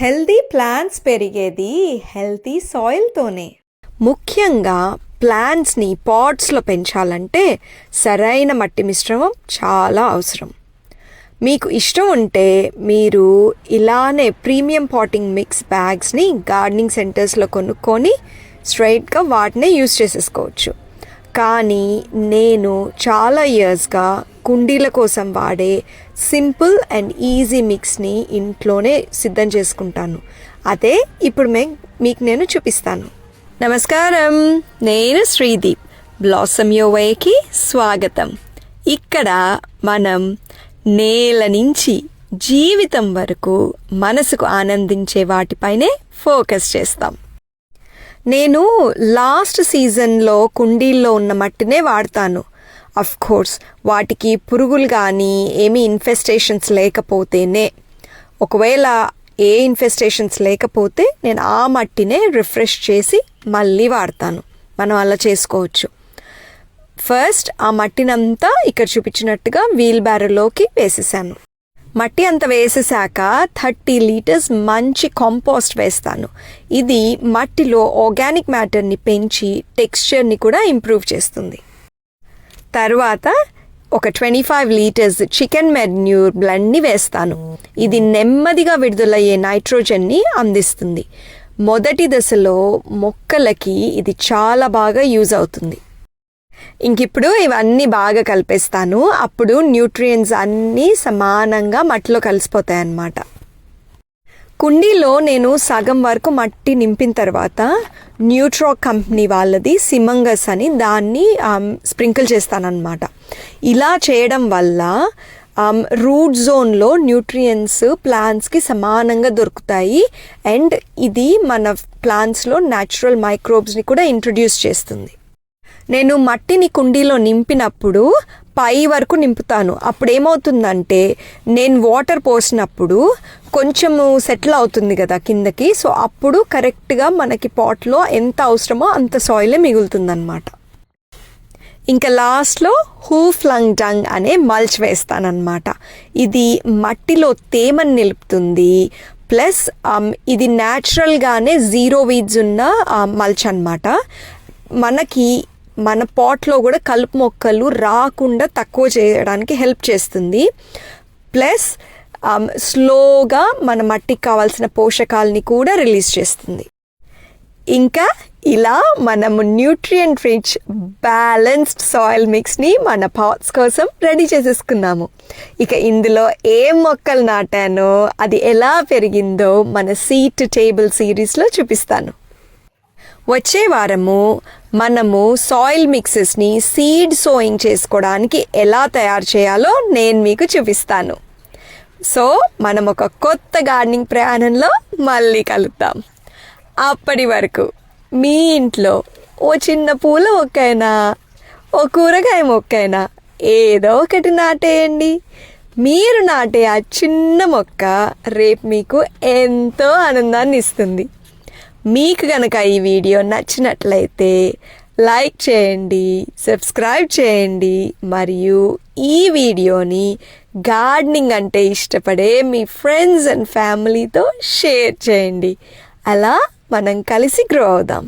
Healthy plants పెరిగేది healthy సాయిల్తోనే ముఖ్యంగా ప్లాంట్స్ని పాట్స్లో పెంచాలంటే సరైన మట్టి మిశ్రమం చాలా అవసరం. మీకు ఇష్టం ఉంటే మీరు ఇలానే ప్రీమియం పాటింగ్ మిక్స్ బ్యాగ్స్ని గార్డెనింగ్ సెంటర్స్లో కొనుక్కొని స్ట్రైట్గా వాటినే యూస్ చేసేసుకోవచ్చు. కానీ నేను చాలా ఇయర్స్గా కుండీల కోసం వాడే సింపుల్ అండ్ ఈజీ మిక్స్ని ఇంట్లోనే సిద్ధం చేసుకుంటాను. అదే ఇప్పుడు మే మీకు నేను చూపిస్తాను. నమస్కారం నేను శ్రీదీప్. బ్లాసమ్ యోవేకి స్వాగతం. ఇక్కడ మనం నేల నుంచి జీవితం వరకు మనసుకు ఆనందించే వాటిపైనే ఫోకస్ చేస్తాం. నేను లాస్ట్ సీజన్లో కుండీల్లో ఉన్న మట్టినే వాడతాను. అఫ్ కోర్స్ వాటికి పురుగులు కానీ ఏమీ ఇన్ఫెస్టేషన్స్ లేకపోతేనే. ఒకవేళ ఏ ఇన్ఫెస్టేషన్స్ లేకపోతే నేను ఆ మట్టినే రిఫ్రెష్ చేసి మళ్ళీ వాడతాను. మనం అలా చేసుకోవచ్చు. ఫస్ట్ ఆ మట్టినంతా ఇక్కడ చూపించినట్టుగా వీల్ బ్యారలోకి వేసేసాను. మట్టి అంత వేసేసాక థర్టీ లీటర్స్ మంచి కంపోస్ట్ వేస్తాను. ఇది మట్టిలో ఆర్గానిక్ మ్యాటర్ని పెంచి టెక్స్చర్ని కూడా ఇంప్రూవ్ చేస్తుంది. తర్వాత ఒక twenty five litres chicken manure బ్లడ్ని వేస్తాను. ఇది నెమ్మదిగా విడుదలయ్యే నైట్రోజన్ని అందిస్తుంది. మొదటి దశలో మొక్కలకి ఇది చాలా బాగా యూజ్ అవుతుంది. ఇంకిప్పుడు ఇవన్నీ బాగా కలిపేస్తాను. అప్పుడు న్యూట్రియంట్స్ అన్నీ సమానంగా మట్టిలో కలిసిపోతాయి అన్నమాట కుండీలో నేను సగం వరకు మట్టి నింపిన తర్వాత న్యూట్రో కంపెనీ వాళ్ళది సిమంగస్ అని దాన్ని స్ప్రింకిల్ చేస్తానన్నమాట. ఇలా చేయడం వల్ల రూట్ జోన్లో న్యూట్రియన్స్ ప్లాంట్స్కి సమానంగా దొరుకుతాయి. అండ్ ఇది మన ప్లాంట్స్లో న్యాచురల్ మైక్రోబ్స్ని కూడా ఇంట్రడ్యూస్ చేస్తుంది. నేను మట్టిని కుండీలో నింపినప్పుడు పై వరకు నింపుతాను. అప్పుడు ఏమవుతుందంటే నేను వాటర్ పోసినప్పుడు కొంచెము సెటిల్ అవుతుంది కదా కిందకి. సో అప్పుడు కరెక్ట్గా మనకి పాట్లో ఎంత అవసరమో అంత సాయిలే మిగులుతుందన్నమాట. ఇంకా లాస్ట్లో హూ ఫ్లంగ్ డంగ్ అనే మల్చ్ వేస్తానన్నమాట. ఇది మట్టిలో తేమని నిలుపుతుంది. ప్లస్ ఇది న్యాచురల్గానే జీరో వీడ్స్ ఉన్న మల్చ్ అనమాట మనకి మన పాట్లో కూడా కలుపు మొక్కలు రాకుండా తక్కువ చేయడానికి హెల్ప్ చేస్తుంది. ప్లస్ స్లోగా మన మట్టికి కావాల్సిన పోషకాలని కూడా రిలీజ్ చేస్తుంది. ఇంకా ఇలా మనము న్యూట్రియంట్ రిచ్ బ్యాలెన్స్డ్ సాయిల్ మిక్స్ని మన పాట్స్ కోసం రెడీ చేసేసుకున్నాము. ఇక ఇందులో ఏ మొక్కలు నాటానో అది ఎలా పెరిగిందో మన సీట్ టేబుల్ సిరీస్లో చూపిస్తాను. వచ్చే వారము మనము సాయిల్ మిక్సెస్ని సీడ్ సోయింగ్ చేసుకోవడానికి ఎలా తయారు చేయాలో నేను మీకు చూపిస్తాను. సో మనం ఒక కొత్త గార్డెనింగ్ ప్రయాణంలో మళ్ళీ కలుద్దాం. అప్పటి వరకు మీ ఇంట్లో ఓ చిన్న పూల మొక్కైనా ఓ కూరగాయ మొక్కైనా ఏదో ఒకటి నాటేయండి. మీరు నాటే ఆ చిన్న మొక్క రేపు మీకు ఎంతో ఆనందాన్ని ఇస్తుంది. మీకు కనుక ఈ వీడియో నచ్చినట్లయితే లైక్ చేయండి సబ్స్క్రైబ్ చేయండి మరియు ఈ వీడియోని గార్డెనింగ్ అంటే ఇష్టపడే మీ ఫ్రెండ్స్ అండ్ ఫ్యామిలీతో షేర్ చేయండి. అలా మనం కలిసి గ్రో అవుదాం.